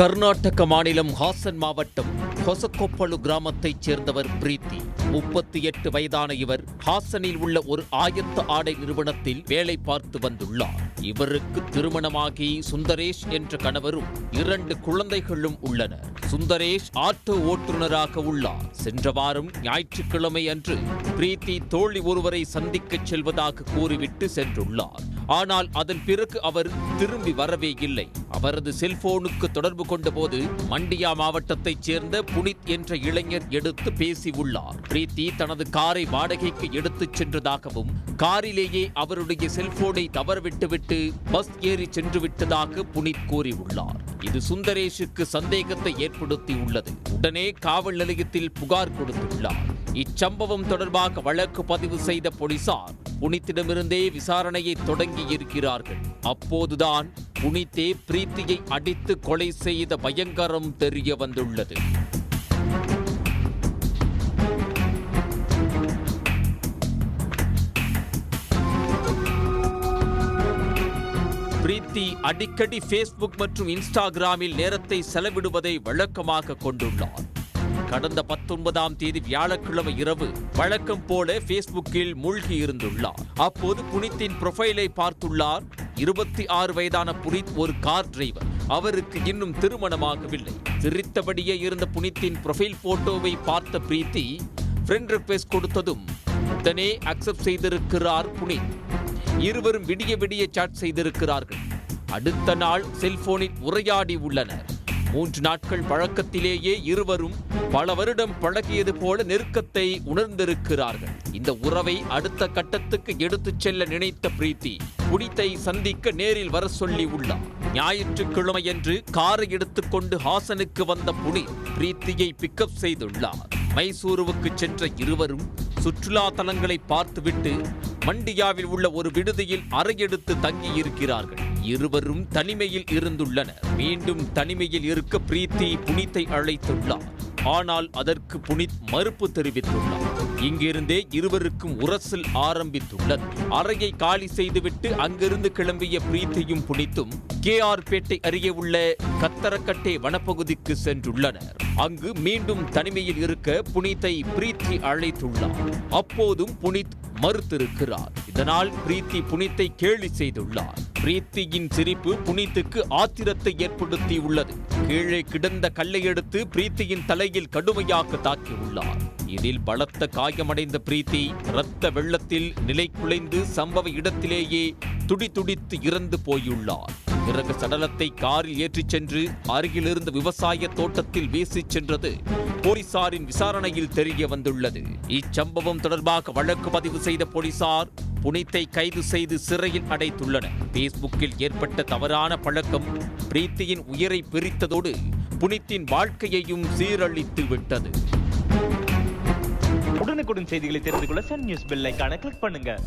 கர்நாடக மாநிலம் ஹாசன் மாவட்டம் கொசக்கொப்பளு கிராமத்தைச் சேர்ந்தவர் பிரீத்தி. முப்பத்தி எட்டு வயதான இவர் ஹாசனில் உள்ள ஒரு ஆயத்த ஆடை நிறுவனத்தில் வேலை பார்த்து வந்துள்ளார். இவருக்கு திருமணமாகி சுந்தரேஷ் என்ற கணவரும் இரண்டு குழந்தைகளும் உள்ளனர். சுந்தரேஷ் ஆட்டோ ஓட்டுநராக உள்ளார். சென்ற வாரம் ஞாயிற்றுக்கிழமை அன்று பிரீத்தி தோழி ஒருவரை சந்திக்கச் செல்வதாக கூறிவிட்டு சென்றுள்ளார். ஆனால் அதன் பிறகு அவர் திரும்பி வரவே இல்லை. அவரது செல்போனுக்கு தொடர்பு கொண்டபோது மண்டியா மாவட்டத்தைச் சேர்ந்த புனித் என்ற இளைஞர் எடுத்து பேசி உள்ளார் பிரீத்தி தனது காரை வாடகைக்கு எடுத்துச் சென்றதாகவும் காரிலேயே அவருடைய செல்போனை தவறவிட்டுவிட்டு பஸ் ஏறி சென்று விட்டதாக புனித் கூறியுள்ளார். இது சுந்தரேஷுக்கு சந்தேகத்தை ஏற்படுத்தி உள்ளது. உடனே காவல் நிலையத்தில் புகார் கொடுத்துள்ளார். இச்சம்பவம் தொடர்பாக வழக்கு பதிவு செய்த போலீசார் புனித்திடமிருந்தே விசாரணையை தொடங்கி இருக்கிறார்கள் அப்போதுதான் புனித்தே பிரீத்தியை அடித்து கொலை செய்த பயங்கரம் தெரிய வந்துள்ளது. பிரீத்தி அடிக்கடி ஃபேஸ்புக் மற்றும் இன்ஸ்டாகிராமில் நேரத்தை செலவிடுவதை வழக்கமாக கொண்டுள்ளார். கடந்த பத்தொன்பதாம் தேதி வியாழக்கிழமை இரவு வழக்கம் போல ஃபேஸ்புக்கில் மூழ்கி இருந்துள்ளார் அப்போது புனித்தின் ப்ரொஃபைலை பார்த்துள்ளார். இருபத்தி ஆறு வயதான புனித் ஒரு கார் டிரைவர் அவருக்கு இன்னும் திருமணமாகவில்லை. சிரித்தபடியே இருந்த புனித்தின் ப்ரொஃபைல் போட்டோவை பார்த்த பிரீத்தி ஃப்ரெண்ட் ரிக்வெஸ்ட் கொடுத்ததும் உடனே அக்செப்ட் செய்திருக்கிறார் புனித். இருவரும் விடிய விடிய சாட் செய்திருக்கிறார்கள். அடுத்த நாள் செல்போனில் உரையாடி உள்ளனர். மூன்று நாட்கள் பழக்கத்திலேயே இருவரும் பல வருடம் பழகியது போல நெருக்கத்தை உணர்ந்திருக்கிறார்கள். இந்த உறவை அடுத்த கட்டத்துக்கு எடுத்துச் செல்ல நினைத்த பிரீத்தி புனித்தை சந்திக்க நேரில் வர சொல்லி உள்ளார். ஞாயிற்றுக்கிழமையன்று காரை எடுத்துக்கொண்டு ஹாசனுக்கு வந்த புனித் பிரீத்தியை பிக்கப் செய்துள்ளார். மைசூருவுக்கு சென்ற இருவரும் சுற்றுலா தலங்களை பார்த்துவிட்டு மண்டியாவில் உள்ள ஒரு விடுதியில் அறையெடுத்து தங்கியிருக்கிறார்கள். இருவரும் தனிமையில் இருந்துள்ளனர். மீண்டும் தனிமையில் இருக்க பிரீத்தி புனித்தை அழைத்துள்ளார். ஆனால் அதற்கு புனித் மறுப்பு தெரிவித்துள்ளார். இங்கிருந்தே இருவருக்கும் உரசல் ஆரம்பித்துள்ளது. அறையை காலி செய்துவிட்டு அங்கிருந்து கிளம்பிய பிரீத்தியும் புனித்தும் கே ஆர் பேட்டை அருகே உள்ள கத்தரக்கட்டை வனப்பகுதிக்கு சென்றுள்ளனர். அங்கு மீண்டும் தனிமையில் இருக்க புனித்தை பிரீத்தி அழைத்துள்ளார். அப்போதும் புனித் மறுத்திருக்கிறார். இதனால் பிரீத்தி புனித்தை கேலி செய்துள்ளார். பிரீத்தியின் சிரிப்பு புனித்துக்கு ஆத்திரத்தை ஏற்படுத்தி உள்ளது கீழே கிடந்த கல்லை எடுத்து பிரீத்தியின் தலையில் கடுமையாக தாக்கியுள்ளார். இதில் பலத்த காயமடைந்த பிரீத்தி இரத்த வெள்ளத்தில் நிலை குலைந்து சம்பவ இடத்திலேயே துடி துடித்து இறந்து போயுள்ளார். பிறகு சடலத்தை காரில் ஏற்றிச் சென்று அருகிலிருந்த விவசாய தோட்டத்தில் வீசிச் சென்றது போலீசாரின் விசாரணையில் தெரிய வந்துள்ளது. இச்சம்பவம் தொடர்பாக வழக்கு பதிவு செய்த போலீசார் புனித்தை கைது செய்து சிறையில் அடைத்துள்ளனர் பேஸ்புக்கில் ஏற்பட்ட தவறான பழக்கம் பிரீத்தியின் உயிரை பிரித்ததோடு புனித்தின் வாழ்க்கையையும் சீரழித்து விட்டது. உடனுக்குடன் செய்திகளை தெரிந்து கொள்ள சன் நியூஸ் பெல் கிளிக் பண்ணுங்க.